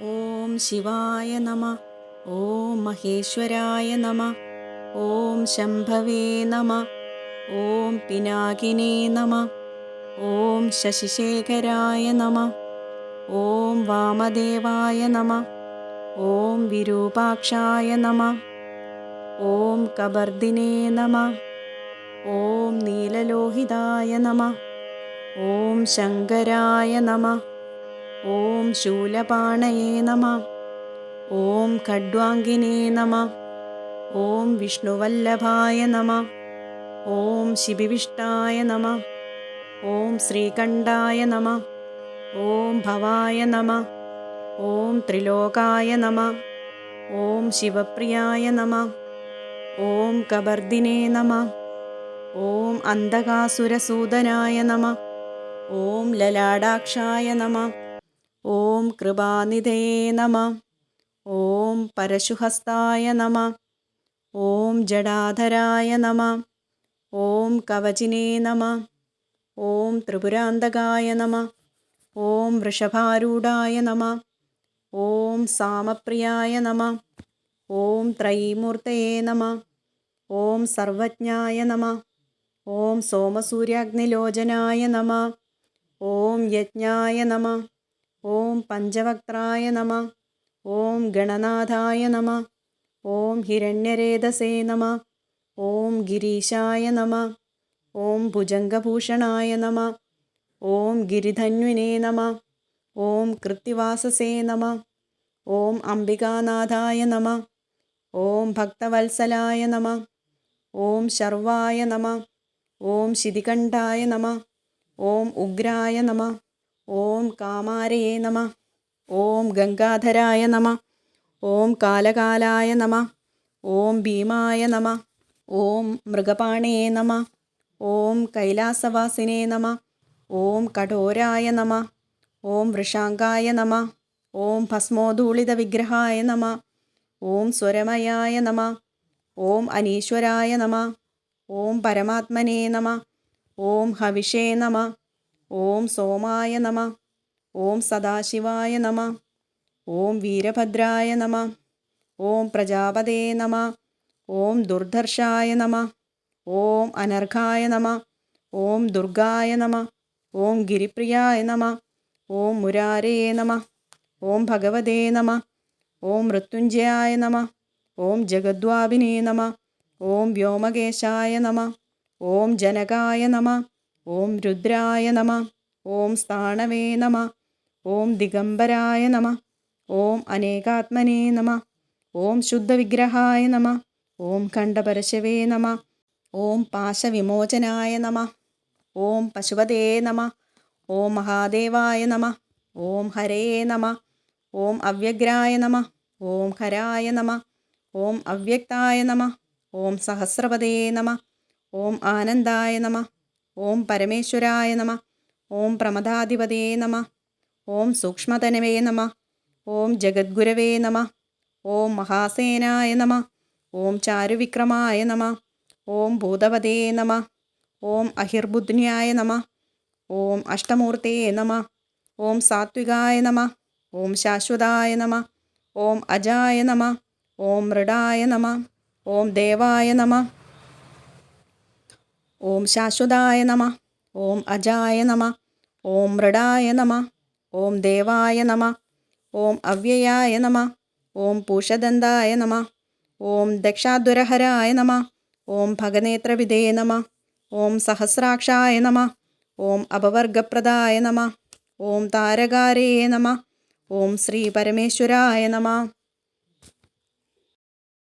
ഓം ശിവായ നമ ഓം മഹേശ്വരായ നമ ഓം ശംഭവേ നമ ഓം പിനാകിനേ നമ ഓം ശശിശേഖരായ നമ ഓം വാമദേവായ നമ ഓം വിരൂപാക്ഷായ നമ ഓം കബർദിനേ നമ ഓം നീലലോഹിതായ നമ ഓം ശങ്കരായ നമ ഓം ശൂലപാണയേ നമ ഓം ഖഡ്വാങ്കിനേ നമ ഓം വിഷ്ണുവല്ലഭായ നമ ഓം ശിബിവിഷ്ടായ നമ ഓം ശ്രീകണ്ഠായ നമ ഓം ഭവായ നമ ഓം ത്രിലോകായ നമ ഓം ശിവപ്രിയായ നമ ഓം കബർദിനേ നമ ഓം അന്ധകാസുരസൂദനായ നമ ഓം ലലാടാക്ഷായ നമ ഓം കൃപാനിധേ നമ ഓം പരശുഹസ്തായ നമ ഓം ജടാധരായ നമ ഓം കവചിനേ നമ ഓം ത്രിപുരാന്തകായ നമ ഓം വൃഷഭാരൂഢായ നമ ഓം സാമപ്രിയായ നമ ഓം ത്രൈമൂർത്തയേ നമ ഓം സർവജ്ഞായ നമ ഓം സോമസൂര്യാഗ്നിലോചനായ നമ ഓം യജ്ഞായ നമ ഓം പഞ്ചവക്ത്രായ നമ ഓം ഗണനാഥായ നമ ഓം ഹിരണ്യരേതസേ നമ ഓം ഗിരീശായ നമ ഓം ഭുജംഗഭൂഷണായ നമ ഓം ഗിരിധന്വിനേ നമ ഓം കൃത്തിവാസസേ നമ ഓം അംബികാനാഥായ നമ ഓം ഭക്തവത്സലായ നമ ഓം ശർവായ നമ ഓം ശിതികണ്ഠായ നമ ഓം ഉഗ്രായ നമ ഓം കാമാരയേ നമ ഓം ഗംഗാധരായ നമ ഓം കാലകാലായ നമ ഓം ഭീമായ നമ ഓം മൃഗപാണേ നമ ഓം കൈലാസവാസിനേ നമ ഓം കഠോരായ നമ ഓം വൃഷാങ്കായ നമ ഓം ഭസ്മോധൂളിത വിഗ്രഹായ നമ ഓം സ്വരമയായ നമ ഓം അനീശ്വരായ നമ ഓം പരമാത്മനേ നമ ഓം ഹവിഷേ നമ ഓം സോമായ നമ ഓം സദാശിവായ നമ ഓം വീരഭദ്രായ നമ ഓം പ്രജാപതേ നമ ഓം ദുർധർഷായ നമ ഓം അനർഘായ നമ ഓം ദുർഗായ നമ ഓം ഗിരിപ്രിയായ നമ ഓം മുരാരേ നമ ഓം ഭഗവതേ നമ ഓം മൃത്യുഞ്ജയായ നമ ഓം ജഗദ്വാപിനേ നമ ഓം വ്യോമകേശായ നമ ഓം ജനകായ നമ ഓം രുദ്രായ നമ ഓം സ്ഥാണവേ നമ ഓം ദിഗംബരായ നമ ഓം അനേകാത്മനേ നമ ഓം ശുദ്ധവിഗ്രഹായ നമ ഓം ഖണ്ഡപരശവേ നമ ഓം പാശവിമോചനായ നമ ഓം പശുപതേ നമ ഓം മഹാദേവായ നമ ഓം ഹരേ നമ ഓം അവ്യഗ്രായ നമ ഓം ഹരായ നമ ഓം അവ്യക്തായ നമ ഓം സഹസ്രപദേ നമ ഓം ആനന്ദായ നമ ഓം പരമേശ്വരായ നമ ഓം പ്രമദാധിപതേ നമ ഓം സൂക്ഷ്മതനവേ നമ ഓം ജഗദ്ഗുരവേ നമ ഓം മഹാസേനായ നമ ഓം ചാരുവിക്രമായ നമ ഓം ഭൂതപതേ നമ ഓം അഹിർബുദ്ധ്യായ നമ ഓം അഷ്ടമൂർത്തേ നമ ഓം സാത്വികായ നമ ഓം ശാശ്വതായ നമ ഓം അജായ നമ ഓം മൃഡായ നമ ഓം ദേവായ നമ ഓം ശാശ്വതായ നമ ഓം അജായ നമ ഓം മൃഡായ നമ ഓം ദേവായ നമ ഓം അവ്യയായ നമ ഓം പൂഷദന്തായ നമ ഓം ദക്ഷാദ്വരഹരായ നമ ഓം ഭഗനേത്രവിധേയ നമ ഓം സഹസ്രാക്ഷായ നമ ഓം അപവർഗപ്രദായ നമ ഓം താരകാരേ നമ ഓം ശ്രീ പരമേശ്വരായ നമ